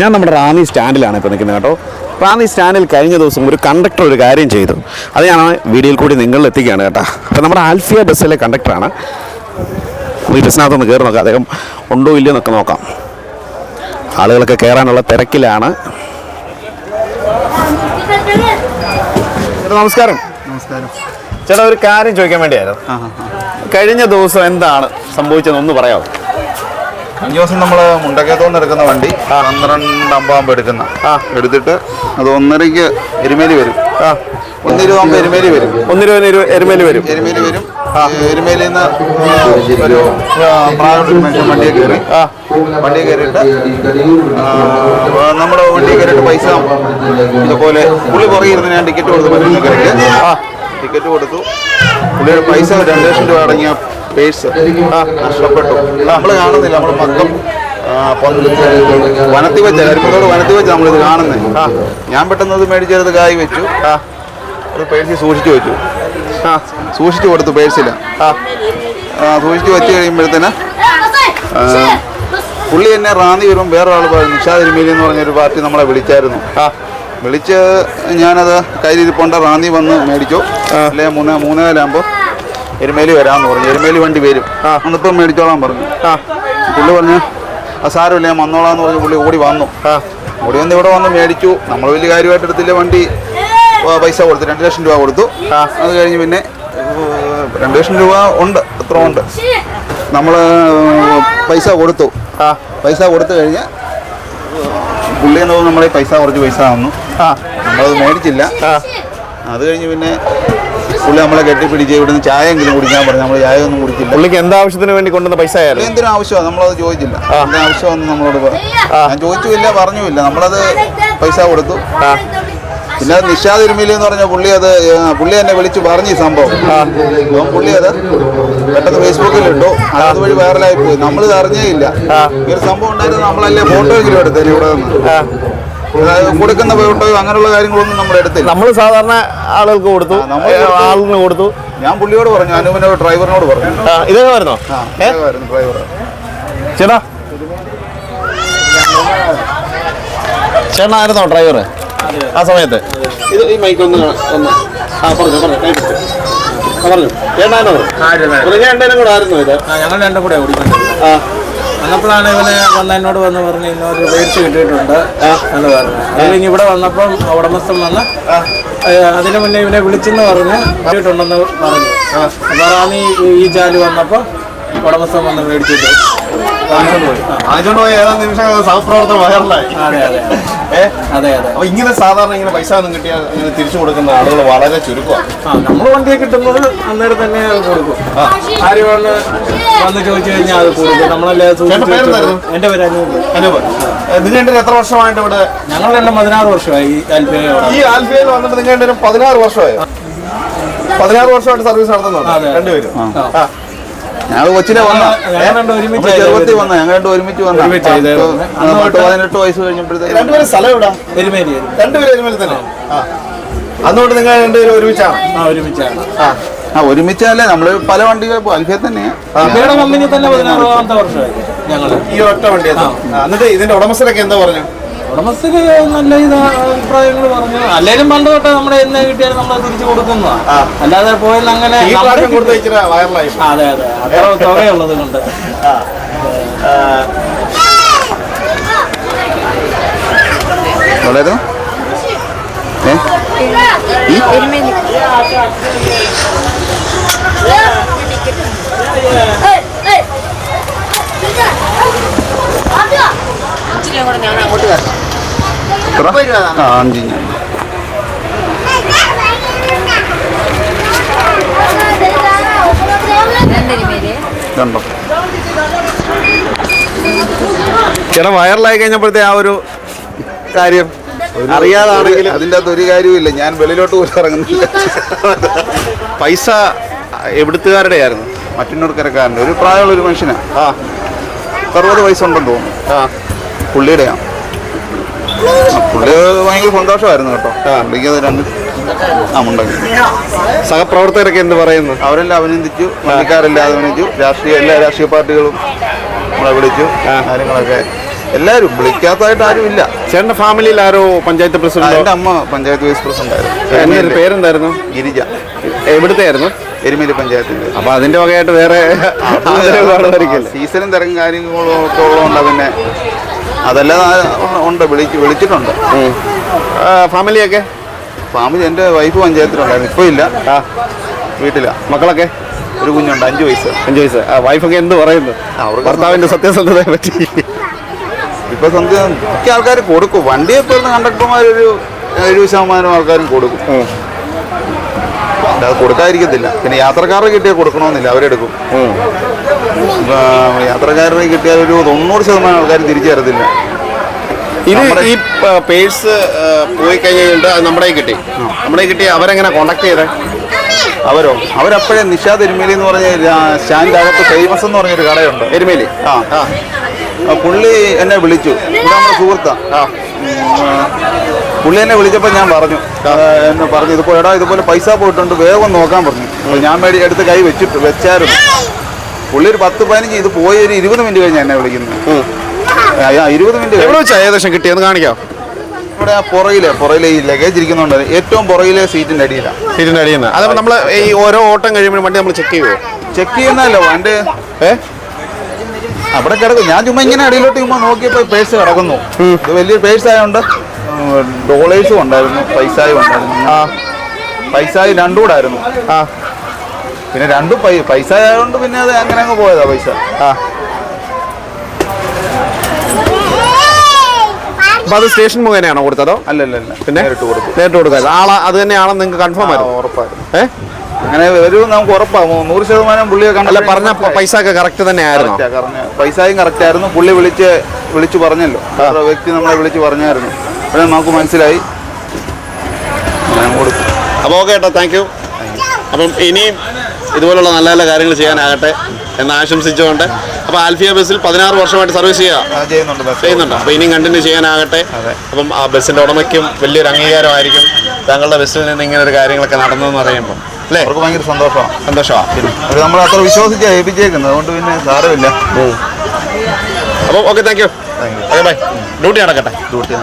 ഞാൻ നമ്മുടെ റാന്നി സ്റ്റാൻഡിലാണ് ഇപ്പോൾ നിൽക്കുന്നത് കേട്ടോ. റാന്നി സ്റ്റാൻഡിൽ കഴിഞ്ഞ ദിവസം ഒരു കണ്ടക്ടർ ഒരു കാര്യം ചെയ്തു. അത് ഞാൻ വീഡിയോയിൽ കൂടി നിങ്ങളിൽ എത്തിക്കുകയാണ് കേട്ടോ. അപ്പോൾ നമ്മുടെ ആൽഫിയ ബസ്സിലെ കണ്ടക്ടറാണ് ഈ ബസ്സിനകത്തൊന്ന് കയറി നോക്കാം. അദ്ദേഹം ഉണ്ടോ ഇല്ലയോ എന്നൊക്കെ നോക്കാം. ആളുകളൊക്കെ കയറാനുള്ള തിരക്കിലാണ്. നമസ്കാരം. നമസ്കാരം. ചേട്ടാ ഒരു കാര്യം ചോദിക്കാൻ വേണ്ടിയായിരുന്നു. കഴിഞ്ഞ ദിവസം എന്താണ് സംഭവിച്ചതെന്ന് ഒന്ന് പറയാമോ? അഞ്ച് ദിവസം നമ്മൾ മുണ്ടക്കയത്തോന്ന് എടുക്കുന്ന വണ്ടി. പന്ത്രണ്ടാകുമ്പോൾ എടുക്കുന്ന. ആ എടുത്തിട്ട് അത് ഒന്നരയ്ക്ക് എരുമേലി വരും. ആ. ഒന്നിരുവാകുമ്പോൾ എരുമേലി വരും. ഒന്നിരുപതിന് എരുമേലി വരും. എരുമേലി വരും. നിന്ന് ഒരു പ്രായമുള്ള മനുഷ്യൻ വണ്ടിയെ കയറി. ആ. വണ്ടിയെ കയറിയിട്ട് നമ്മുടെ വണ്ടിയെ കയറിയിട്ട് പൈസ ഇതുപോലെ പുള്ളി പുറകിരുന്ന് ഞാൻ ടിക്കറ്റ് കൊടുത്തു ടിക്കറ്റ് കൊടുത്തു. പുള്ളിയുടെ പൈസ രണ്ട് ലക്ഷം രൂപ അടങ്ങിയ പേഴ്സ്. നഷ്ടപ്പെട്ടു നമ്മൾ കാണുന്നില്ല. നമ്മൾ മൊത്തം വനത്തി വനത്തിൽ വെച്ച കരിപ്പത്തോട് വനത്തിൽ വെച്ച് നമ്മളിത് കാണുന്നത് ഞാൻ പെട്ടെന്ന് അത് മേടിച്ചെടുത്ത് കായ് വെച്ചു. അത് പേഴ്സിൽ സൂക്ഷിച്ചു വെച്ചു. ആ സൂക്ഷിച്ചു കൊടുത്തു പേഴ്സില്ല ആ സൂക്ഷിച്ചു വെച്ച് കഴിയുമ്പോഴത്തേന് പുള്ളി എന്നെ റാന്നി വരും വേറൊരാൾ പറഞ്ഞു നിഷാദ് എരുമേലി എന്ന് പറഞ്ഞൊരു പാർട്ടി നമ്മളെ വിളിച്ചായിരുന്നു. ആ വിളിച്ച് ഞാനത് കയ്യിലിരിപ്പോണ്ട. റാന്നി വന്ന് മേടിച്ചു. അല്ലെ മൂന്ന് മൂന്നേകാലാകുമ്പോൾ എരുമേലി വരാമെന്ന് പറഞ്ഞു. എരുമേലി വണ്ടി വരും. അന്നിപ്പം മേടിച്ചോളാൻ പറഞ്ഞു. ആ. പുള്ളി പറഞ്ഞു ആ സാരമില്ല ഞാൻ വന്നോളാന്ന് പറഞ്ഞു. പുള്ളി ഓടി വന്നു. ഓടി വന്ന് ഇവിടെ വന്ന് മേടിച്ചു. നമ്മൾ വലിയ കാര്യമായിട്ട് എടുത്തില്ല വണ്ടി. പൈസ കൊടുത്തു. രണ്ട് ലക്ഷം രൂപ കൊടുത്തു. അത് കഴിഞ്ഞ് പിന്നെ രണ്ട് ലക്ഷം രൂപ ഉണ്ട്. എത്ര ഉണ്ട്. നമ്മൾ പൈസ കൊടുത്തു. ആ. പൈസ കൊടുത്തു കഴിഞ്ഞ് പുള്ളി എന്ന് തോന്നുന്നു നമ്മളെ പൈസ കുറച്ച് പൈസ തന്നു. ആ. നമ്മളത് മേടിച്ചില്ല. അത് കഴിഞ്ഞ് പിന്നെ പുള്ളി നമ്മളെ കെട്ടിപ്പിടിച്ച് ഇവിടുന്ന് ചായ എങ്കിലും കുടിക്കാൻ പറഞ്ഞു. നമ്മൾ ചായ ഒന്നും കുടിക്കില്ല പുള്ളിക്ക് എന്താ ആവശ്യത്തിന് വേണ്ടി കൊണ്ടുവന്ന പൈസ ആയാലും. എന്തിനും ആവശ്യമാണ്? നമ്മളത് ചോദിച്ചില്ല. എന്തിനും ആവശ്യമെന്ന് നമ്മളോട് ഞാൻ ചോദിച്ചുമില്ല പറഞ്ഞുമില്ല. നമ്മളത് പൈസ കൊടുത്തു. പിന്നെ നിഷാദ് ഇരുമിലി എന്ന് പറഞ്ഞ പുള്ളി അത് ഏ, പുള്ളി എന്നെ വിളിച്ച് പറഞ്ഞു ഈ സംഭവം. അപ്പം പുള്ളി അത് പെട്ടെന്ന് ഫേസ്ബുക്കിൽ ഇട്ടു. അത് അതുവഴി വൈറലായി പോയി. നമ്മളിത് അറിഞ്ഞേ ഇല്ല. ഈ ഒരു സംഭവം ഉണ്ടായിരുന്നു നമ്മളല്ലേ ഫോട്ടോ എങ്കിലും എടുത്തേനെ ഇവിടെ നിന്ന് കൊടുക്കുന്ന ഫോട്ടോയും അങ്ങനെയുള്ള കാര്യങ്ങളൊന്നും നമ്മൾ എടുത്തില്ല നമ്മൾ സാധാരണ ആളുകൾക്ക് കൊടുത്തു. ആളുകൾ കൊടുത്തു. ആളിന് കൊടുത്തു. ഞാൻ പുള്ളിയോട് പറഞ്ഞു അനുവിനോ ഡ്രൈവറിനോട് പറഞ്ഞു. ആ ഇതേ വരുന്നോ ആ ഏ? ഡ്രൈവർ ചേട്ടാ. ചേട്ടനായിരുന്നോ ഡ്രൈവർ ആ സമയത്ത്. ഇത് ഈ മൈക്ക് ഒന്ന് ഒന്ന്. ആ പറഞ്ഞു പറഞ്ഞു പറഞ്ഞു. ചേട്ടനായിരുന്നോ ഞങ്ങൾ രണ്ടും കൂടെ ആയിരുന്നു ഇത്? ഞങ്ങൾ രണ്ടും കൂടെ ഓടിക്കുന്നത് ആ. വന്നപ്പോഴാണ് ഇവന് വന്ന് എന്നോട് വന്ന് പറഞ്ഞ് ഇന്നൊരു പേടിച്ച് കിട്ടിയിട്ടുണ്ട്. എന്ന് പറഞ്ഞു. അല്ലെങ്കിൽ ഇവിടെ വന്നപ്പം ഉടമസ്ഥൻ വന്ന് അതിനു മുന്നേ ഇവനെ വിളിച്ചെന്ന് പറഞ്ഞ് കിട്ടിയിട്ടുണ്ടെന്ന് പറഞ്ഞു. അപ്പോൾ ഈ ജാലി വന്നപ്പോൾ ഉടമസ്ഥൻ വന്ന് മേടിച്ചിട്ട് ആജോണ്ട് പോയ ഏതാനും നിമിഷം സഹപ്രവർത്തനം വയറിലായി അതെ അതെ. അപ്പൊ ഇങ്ങനെ സാധാരണ ഇങ്ങനെ പൈസ ഒന്നും കിട്ടിയാൽ ഇങ്ങനെ തിരിച്ചു കൊടുക്കുന്ന ആളുകൾ വളരെ ചുരുക്കമാണ് നമ്മൾ വണ്ടിയെ കിട്ടുന്നത് അന്നേരം തന്നെ കൊടുക്കും. ആര് വന്ന് വന്ന് ചോദിച്ചു കഴിഞ്ഞാൽ അത് കൊടുക്കും. നമ്മളല്ലേ എന്റെ പേര് അനൂപ്. നിങ്ങൾ രണ്ടും എത്ര വർഷമായിട്ട് ഇവിടെ? ഞങ്ങൾ രണ്ടും പതിനാറ് വർഷമായി ഈ ആൽഫിയയിൽ വന്നിട്ട് നിങ്ങൾ രണ്ടും പതിനാറ് വർഷമായി. പതിനാറ് വർഷമായിട്ട് സർവീസ് നടത്തുന്നുണ്ട്. രണ്ടുപേരും. ഞങ്ങൾ കൊച്ചിനെ വന്ന. ചെറുപ്പത്തിൽ വന്ന ഞങ്ങൾ രണ്ടും ഒരുമിച്ച് വന്ന. പത്ത് പതിനെട്ട് വയസ്സ് കഴിഞ്ഞപ്പോഴത്തേക്ക്. രണ്ടുപേരും സ്ഥലം എവിടാ? എരുമേലി രണ്ടുപേരും എരുമേലി തന്നെ. അന്നുകൊണ്ട് നിങ്ങൾ രണ്ടുപേരും ഒരുമിച്ചാണ്? ആ ഒരുമിച്ചാണ്. ആ. ആ ഒരുമിച്ചല്ലേ. നമ്മൾ പല വണ്ടികൾ അൽഫിയ തന്നെയാണ് ഈ ഒറ്റ വണ്ടി എന്നിട്ട് ഇതിന്റെ ഉടമസ്ഥരൊക്കെ എന്താ പറഞ്ഞു? ഉടമസ്ഥര് നല്ല ഇത് അഭിപ്രായങ്ങൾ പറഞ്ഞു അല്ലെങ്കിലും പണ്ട് തൊട്ട് നമ്മുടെ എന്ന് കിട്ടിയാലും നമ്മൾ തിരിച്ചു കൊടുക്കുന്നതാണ് അല്ലാതെ പോയെന്ന് അങ്ങനെ അതെ അതെ. അത്ര തുകയുള്ളത് കൊണ്ട്. വളരെ എത്ര? ആ അഞ്ച് രണ്ടോ ചേട്ടാ വയറിലായി കഴിഞ്ഞപ്പോഴത്തെ ആ ഒരു കാര്യം അറിയാതാണെങ്കിൽ അതിന്റെ അകത്ത് ഒരു കാര്യമില്ല ഞാൻ വെളിയിലോട്ട് പോലും ഇറങ്ങുന്നില്ല. പൈസ എവിടുത്തുകാരുടെ ആയിരുന്നു മറ്റന്നൂർക്കരക്കാരന്റെ ഒരു പ്രായമുള്ള ഒരു മനുഷ്യനാ. ആ. അറുപത് വയസ്സുണ്ടെന്ന് തോന്നുന്നു. ആ. പുള്ളിയുടെയാണ് പുള്ളി ഭയങ്കര സന്തോഷമായിരുന്നു കേട്ടോ. പുള്ളിക്ക് അത് രണ്ട് സഹപ്രവർത്തകരൊക്കെ എന്ത് പറയുന്നു? അവരെല്ലാം അഭിനന്ദിച്ചു മണിക്കാരെല്ലാം അഭിനന്ദിച്ചു. രാഷ്ട്രീയ എല്ലാ രാഷ്ട്രീയ പാർട്ടികളും നമ്മളെ വിളിച്ചു കാര്യങ്ങളൊക്കെ. എല്ലാവരും വിളിക്കാത്തതായിട്ട് ആരും ഇല്ല. ചേട്ടന്റെ ഫാമിലിയിൽ ആരോ പഞ്ചായത്ത് പ്രസിഡന്റ്? എന്റെ അമ്മ പഞ്ചായത്ത് വൈസ് പ്രസിഡന്റ് ആയിരുന്നു പേരെന്തായിരുന്നു? ഗിരിജ. എവിടുത്തെ ആയിരുന്നു എരുമേലി പഞ്ചായത്തിന്റെ അപ്പൊ അതിന്റെ വകയായിട്ട് വേറെ? സീസണും തിരക്കും കാര്യങ്ങളും ഒക്കെ ഉള്ളതുകൊണ്ട് പിന്നെ അതല്ലാതെ ഉണ്ട് വിളിച്ച് വിളിച്ചിട്ടുണ്ട്. ഫാമിലിയൊക്കെ? ഫാമിലി എന്റെ വൈഫ് പഞ്ചായത്തിലുണ്ടായിരുന്നു ഇപ്പോൾ ഇല്ല. ആ. വീട്ടിലാ. മക്കളൊക്കെ? ഒരു കുഞ്ഞുണ്ട് അഞ്ച് വയസ്സ്. അഞ്ചു വയസ്സ്. ആ വൈഫൊക്കെ എന്ത് പറയുന്നു? അവർക്ക് ഭർത്താവിന്റെ സത്യസന്ധതയെ പറ്റി. ഇപ്പൊ സന്ധ്യ മിക്ക ആൾക്കാർ കൊടുക്കും. വണ്ടിയെ പോയിരുന്ന കണ്ടക്ടർമാരൊരു എഴുപത് ശതമാനം ആൾക്കാരും കൊടുക്കും. അത് കൊടുക്കാതിരിക്കത്തില്ല. പിന്നെ യാത്രക്കാരെ കിട്ടിയാൽ കൊടുക്കണമെന്നില്ല. അവരെടുക്കും. യാത്രക്കാരനെ കിട്ടിയാൽ ഒരു തൊണ്ണൂറ് ശതമാനം ആൾക്കാർ തിരിച്ചു തരത്തില്ല. ഇത് ഈ പേഴ്സ് പോയി കഴിഞ്ഞിട്ട് അത് നമ്മുടെ കിട്ടി. നമ്മുടെ കിട്ടി അവരെങ്ങനെ കോണ്ടാക്ട് ചെയ്തേ? അവരോ? അവരപ്പോഴേ നിഷാദ് എരുമേലി എന്ന് പറഞ്ഞ സ്റ്റാൻഡ് അകത്ത് ഫേമസ് എന്ന് പറഞ്ഞൊരു കടയുണ്ട്. എരുമേലി? ആ. പുള്ളി എന്നെ വിളിച്ചു. നമ്മുടെ സുഹൃത്താ. ആ. പുള്ളി എന്നെ വിളിച്ചപ്പോൾ ഞാൻ പറഞ്ഞു. എന്നെ പറഞ്ഞു ഇതുപോലെ എടാ ഇതുപോലെ പൈസ പോയിട്ടുണ്ട് വേഗം നോക്കാൻ പറഞ്ഞു. ഞാൻ മേടി എടുത്ത് കൈ വെച്ചിട്ട് വെച്ചായിരുന്നു. പുള്ളി ഒരു പത്ത് പതിനഞ്ച് ഇത് പോയി ഒരു ഇരുപത് മിനിറ്റ് കഴിഞ്ഞ് എന്നെ വിളിക്കുന്നു. ഇരുപത് മിനിറ്റ് എവിടെ ഏകദേശം കിട്ടിയെന്ന് കാണിക്കാം. ഇവിടെ ആ പുറകിലെ പുറകിലെ ഈ ലഗേജ് ഇരിക്കുന്നുണ്ട്. ഏറ്റവും പുറകിലെ സീറ്റിന്റെ അടിയിലാണ് സീറ്റിന്റെ അടിയിൽ നിന്ന് അതപ്പോൾ നമ്മൾ ഈ ഓരോ ഓട്ടം കഴിയുമ്പോൾ വണ്ടി നമ്മൾ ചെക്ക് ചെയ്യുമോ ചെക്ക് ചെയ്യുന്നല്ലോ വണ്ടി? ഏ? അവിടെ കിടക്കും. ഞാൻ ചുമ്മാ ഇങ്ങനെ അടിയിലോട്ട് ചുമ്മാ നോക്കിയപ്പോൾ പേഴ്സ് കിടക്കുന്നു. ഇത് വലിയ പേഴ്സ് ആയതുകൊണ്ട് ഡോളേഴ്സും ഉണ്ടായിരുന്നു. പൈസയും ഉണ്ടായിരുന്നു. ആ. രണ്ടുകൂടായിരുന്നു രണ്ടും കൂടെ ആ. പിന്നെ രണ്ടും പൈ പൈസ ആയതുകൊണ്ട് പിന്നെ അത് അങ്ങനെ അങ്ങ് പോയതാ പൈസ. ആ. അപ്പൊ അത് സ്റ്റേഷൻ മുഖേനയാണോ കൊടുത്തതോ അല്ലല്ല പിന്നെ? നേരിട്ട് കൊടുത്തു. നേരിട്ട് കൊടുക്കാതെ ആളാ അത് തന്നെയാണെന്ന് നിങ്ങൾക്ക് കൺഫേം ആയിരുന്നു. ഉറപ്പായിരുന്നു. ഏ? അങ്ങനെ ഒരു നമുക്ക് ഉറപ്പാകും നൂറ് ശതമാനം പുള്ളിയെ കണ്ടല്ല പറഞ്ഞ പൈസ ഒക്കെ കറക്റ്റ് തന്നെ ആയിരുന്നു പൈസയും കറക്റ്റ് ആയിരുന്നു. പുള്ളി വിളിച്ച് വിളിച്ചു പറഞ്ഞല്ലോ. വ്യക്തി നമ്മളെ വിളിച്ച് പറഞ്ഞായിരുന്നു. അപ്പോൾ നമുക്ക് മനസ്സിലായി. അപ്പോൾ ഓക്കെ ഏട്ടാ താങ്ക് യു അപ്പം ഇനിയും ഇതുപോലുള്ള നല്ല നല്ല കാര്യങ്ങൾ ചെയ്യാനാകട്ടെ എന്ന് ആശംസിച്ചുകൊണ്ട് അപ്പോൾ ആൽഫിയ ബസ്സിൽ പതിനാറ് വർഷമായിട്ട് സർവീസ് ചെയ്യുക ചെയ്യുന്നുണ്ട് അപ്പോൾ ഇനിയും കണ്ടിന്യൂ ചെയ്യാനാകട്ടെ. അപ്പം ആ ബസ്സിന്റെ ഉടമയ്ക്കും വലിയൊരു അംഗീകാരമായിരിക്കും. താങ്കളുടെ ബസ്സിൽ നിന്ന് ഇങ്ങനെ ഒരു കാര്യങ്ങളൊക്കെ നടന്നതെന്ന് പറയുമ്പോൾ അല്ലേ? അവർക്ക് ഭയങ്കര സന്തോഷമാണ് സന്തോഷമാണ് അവർ നമ്മൾ അത്ര വിശ്വസിച്ച് ഏൽപ്പിച്ചേക്കുന്നത്. അതുകൊണ്ട് പിന്നെ സാരമില്ല. അപ്പോൾ okay thank you. Bye duty നടക്കട്ടെ. ഡ്യൂട്ടി